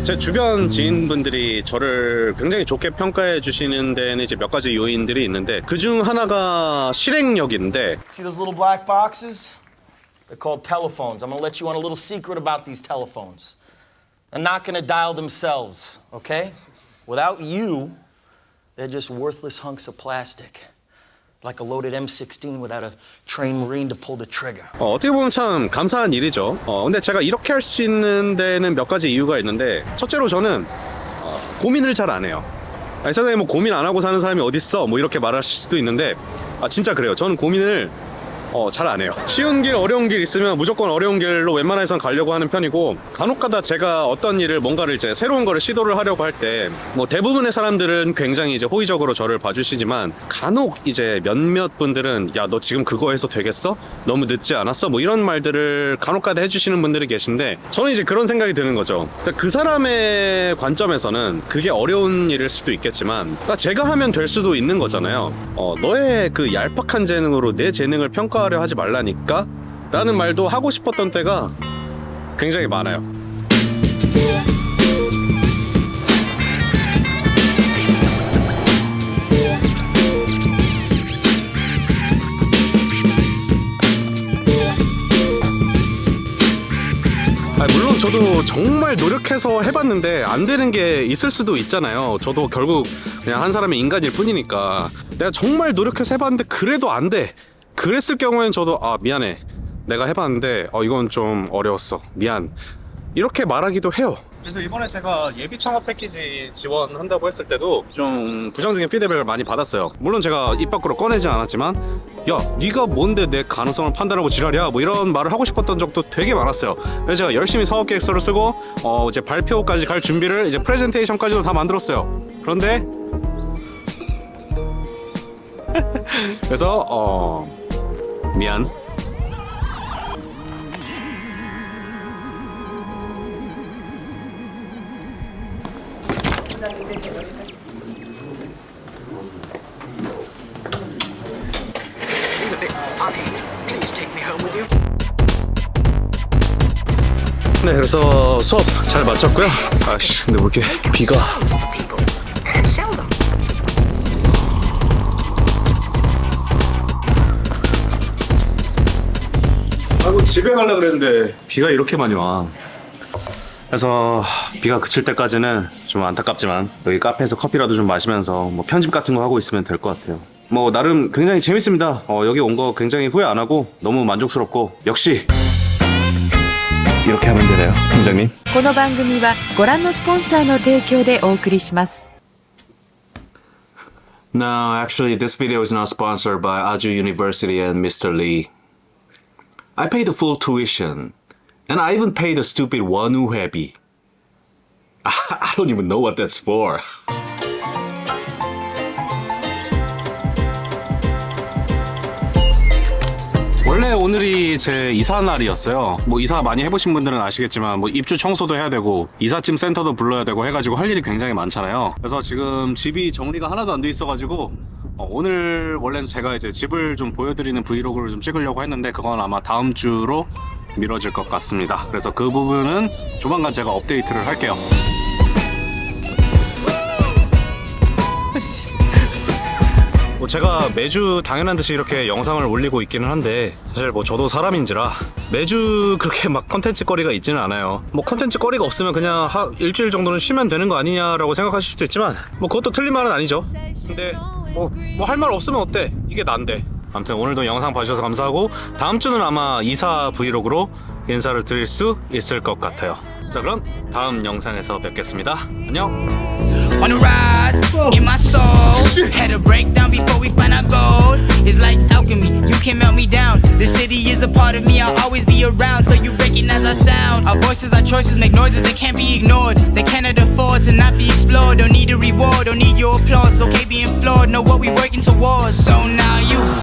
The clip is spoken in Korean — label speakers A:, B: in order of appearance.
A: 어, 제 주변 지인분들이 저를 굉장히 좋게 평가해 주시는 데는 이제 몇 가지 요인들이 있는데 그 중 하나가 실행력인데
B: See those little black boxes? They're called telephones. I'm gonna let you on a little secret about these telephones. They're not gonna dial themselves, okay? Without you, they're just worthless hunks of plastic. Like a loaded M16 without a trained Marine to pull the trigger.
A: 어, 어떻게 보면 참 감사한 일이죠. 어, 근데 제가 이렇게 할 수 있는 데는 몇 가지 이유가 있는데 첫째로 저는 어, 고민을 잘 안 해요. 아니, 세상에 뭐 고민 안 하고 사는 사람이 어딨어? 뭐 이렇게 말하실 수도 있는데 아 진짜 그래요. 저는 고민을 어, 잘 안 해요. 쉬운 길, 어려운 길 있으면 무조건 어려운 길로 웬만해선 가려고 하는 편이고 간혹 가다 제가 어떤 일을 뭔가를 이제 새로운 거를 시도를 하려고 할 때 뭐 대부분의 사람들은 굉장히 이제 호의적으로 저를 봐주시지만 간혹 이제 몇몇 분들은 야 너 지금 그거 해서 되겠어? 너무 늦지 않았어? 뭐 이런 말들을 간혹 가다 해주시는 분들이 계신데 저는 이제 그런 생각이 드는 거죠. 그러니까 그 사람의 관점에서는 그게 어려운 일일 수도 있겠지만 그러니까 제가 하면 될 수도 있는 거잖아요. 어, 너의 그 얄팍한 재능으로 내 재능을 평가 하려 하지 말라니까? 라는 말도 하고 싶었던 때가 굉장히 많아요. 아, 물론 저도 정말 노력해서 해봤는데 안 되는 게 있을 수도 있잖아요. 저도 결국 그냥 한 사람의 인간일 뿐이니까 내가 정말 노력해서 해봤는데 그래도 안 돼. 그랬을 경우엔 저도 아 미안해. 내가 해봤는데 어 이건 좀 어려웠어. 미안. 이렇게 말하기도 해요. 그래서 이번에 제가 예비 창업 패키지 지원한다고 했을 때도 좀 부정적인 피드백을 많이 받았어요. 물론 제가 입 밖으로 꺼내지 않았지만 야 네가 뭔데 내 가능성을 판단하고 지랄이야 뭐 이런 말을 하고 싶었던 적도 되게 많았어요. 그래서 제가 열심히 사업 계획서를 쓰고 어 이제 발표까지 갈 준비를 이제 프레젠테이션까지도 다 만들었어요. 그런데 그래서 어 미안. 네, 그래서 수업 잘 마쳤고요. 아씨, 근데 왜 이렇게 비가 집에 가려 그랬는데 비가 이렇게 많이 와. 그래서 비가 그칠 때까지는 좀 안타깝지만 여기 카페에서 커피라도 좀 마시면서 뭐 편집 같은 거 하고 있으면 될 것 같아요. 뭐 나름 굉장히 재밌습니다. 어, 여기 온 거 굉장히 후회 안 하고 너무 만족스럽고 역시 이렇게 하면 되네요, 팀장님.
C: この番組はご覧のスポンサーの提供でお送りします。
A: No, actually, this video is not sponsored by Aju University and Mr. Lee. I paid the full tuition, and I even paid the stupid Happy. I don't even know what that's for. 원래 오늘이 제 이사 날이었어요. 뭐 이사 많이 해보신 분들은 아시겠지만 뭐 입주 청소도 해야 되고 이삿짐 센터도 불러야 되고 해가지고 할 일이 굉장히 많잖아요. 그래서 지금 집이 정리가 하나도 안 돼 있어가지고 어, 오늘 원래는 제가 이제 집을 좀 보여드리는 브이로그를 좀 찍으려고 했는데 그건 아마 다음 주로 미뤄질 것 같습니다. 그래서 그 부분은 조만간 제가 업데이트를 할게요. 뭐 제가 매주 당연한 듯이 이렇게 영상을 올리고 있기는 한데 사실 뭐 저도 사람인지라 매주 그렇게 막 컨텐츠 거리가 있지는 않아요 뭐 컨텐츠 거리가 없으면 그냥 하, 일주일 정도는 쉬면 되는 거 아니냐라고 생각하실 수도 있지만 뭐 그것도 틀린 말은 아니죠 근데 뭐 할 말 없으면 어때 이게 난데 아무튼 오늘도 영상 봐주셔서 감사하고 다음 주는 아마 이사 브이로그로 인사를 드릴 수 있을 것 같아요 자 그럼 다음 영상에서 뵙겠습니다 안녕
D: on the rise in my soul. Had a breakdown before we find our gold. It's like alchemy, you can melt me down. The city is a part of me, I'll always be around. So you recognize our sound. Our voices, our choices make noises that can't be ignored. They cannot afford to not be explored. Don't need a reward, don't need your applause. Okay, being flawed, know what we working towards. So now you.